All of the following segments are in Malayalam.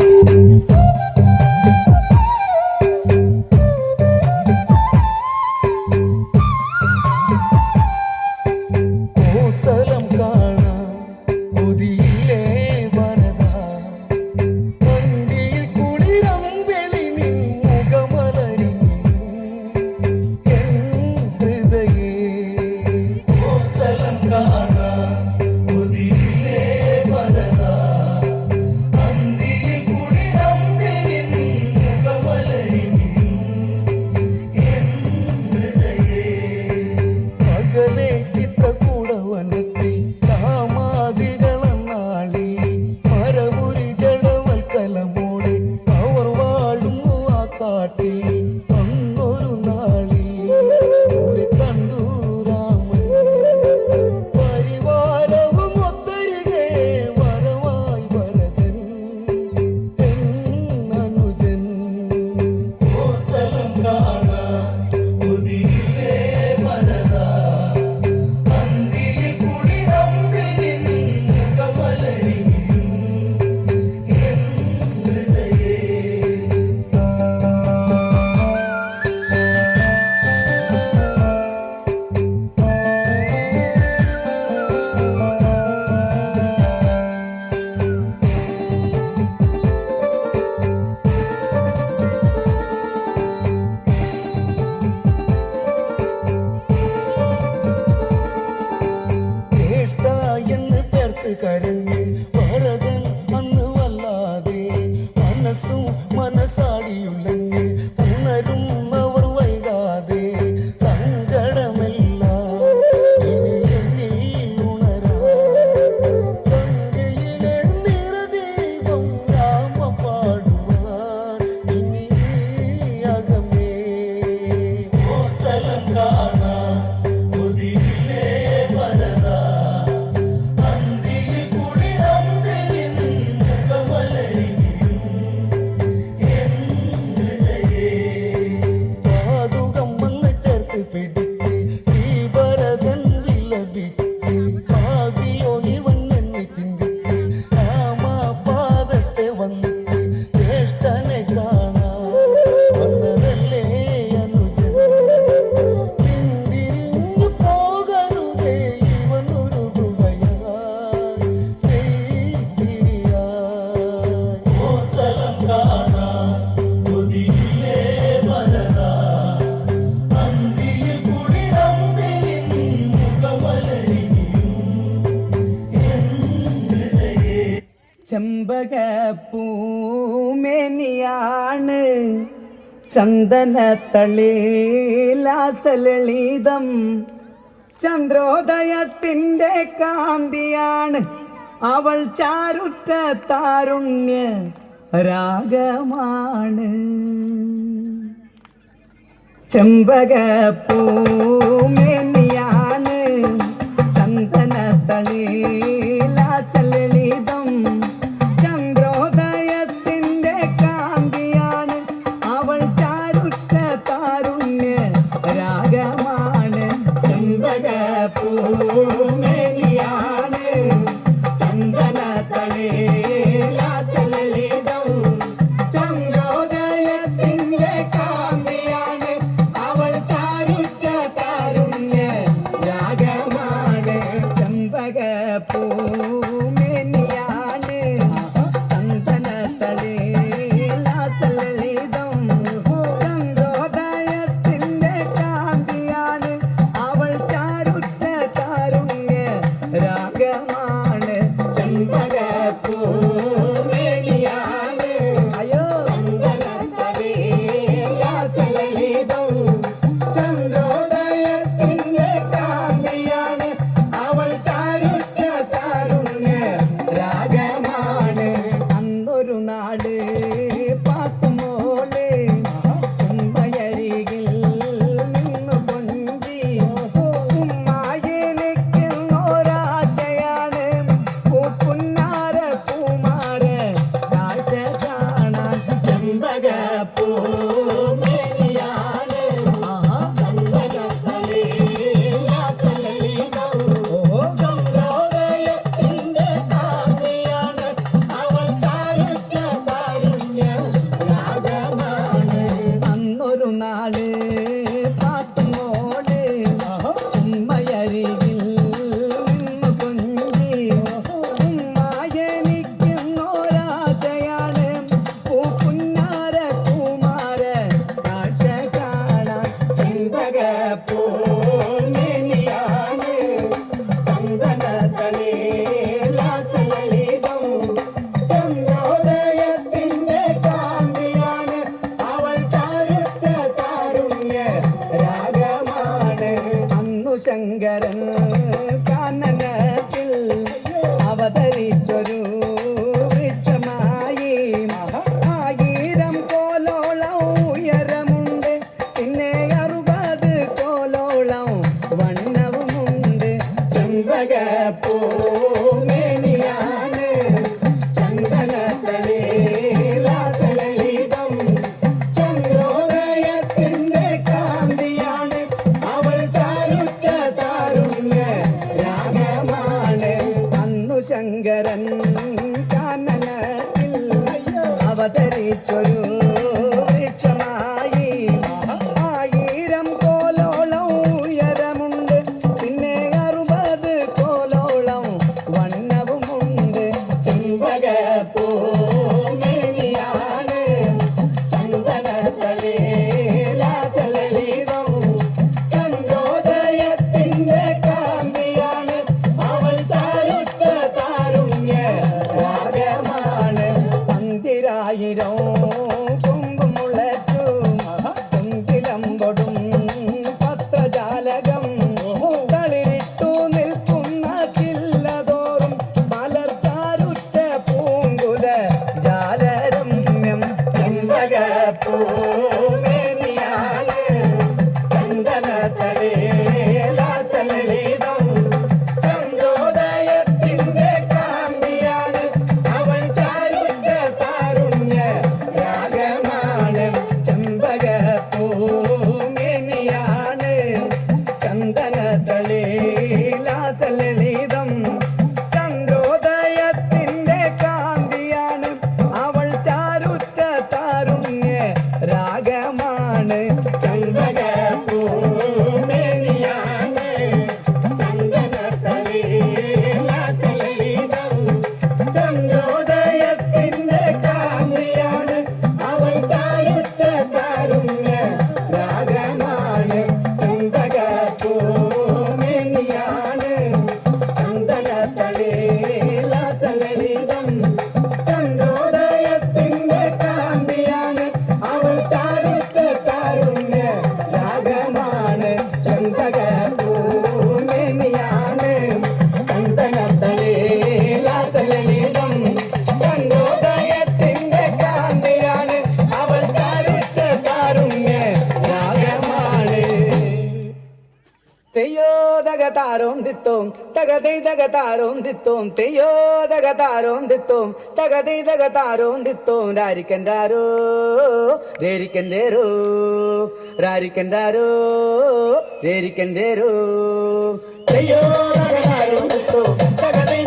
Música ചന്ദനത്തളിലാസലളിതം ചന്ദ്രോദയത്തിന്റെ കാന്തിയാണ് അവൾ ചാരുറ്റ താരുണ്യ രാഗമാണ്. ചെമ്പകപ്പൂമേനിയാണ് ചന്ദനത്തളി পো ശങ്കരൻ തെയ്യോ തക താരോന്തിത്തോം തകതൈ തക താരോന്തിത്തോം തെയ്യോ തക താരോന്തിത്തോം തകതൈ തക താരോന്തിത്തോം രാരിക്കൻഡാരോ രേരിക്കൻഡേരോ രാരിക്കൻഡാരോ തകതൈ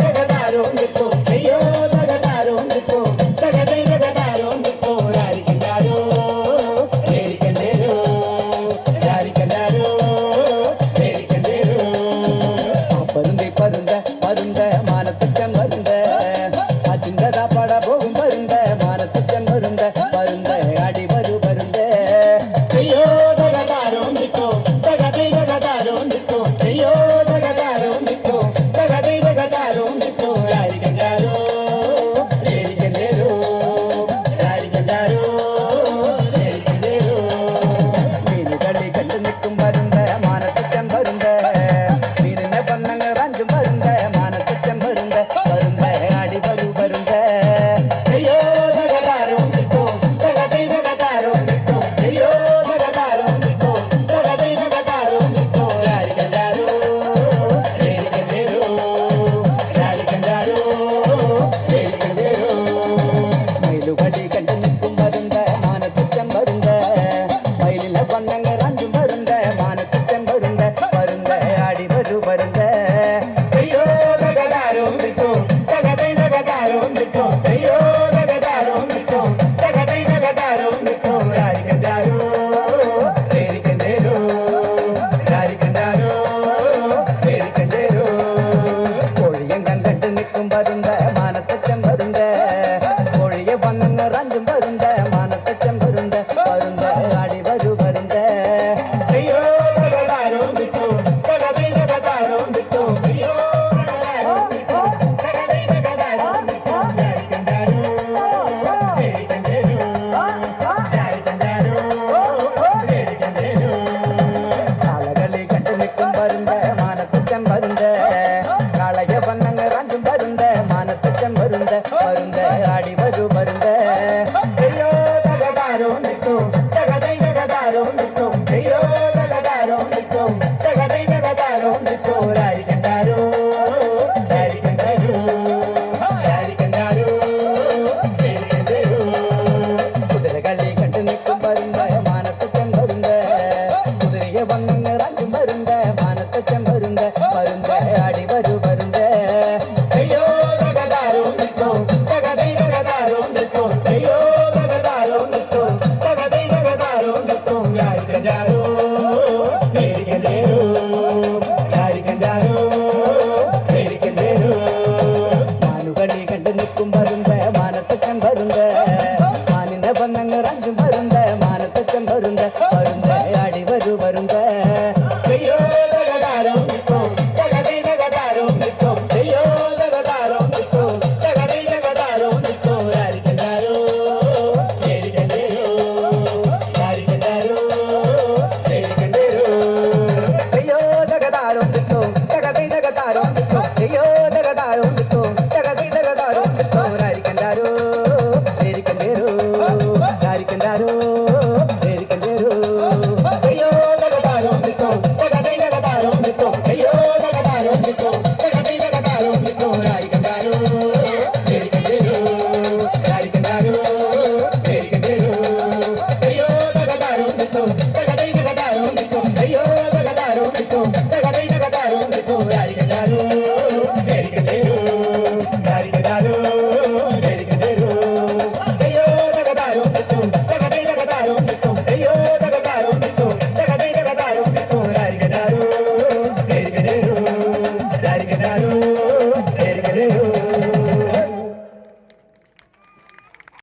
barulho.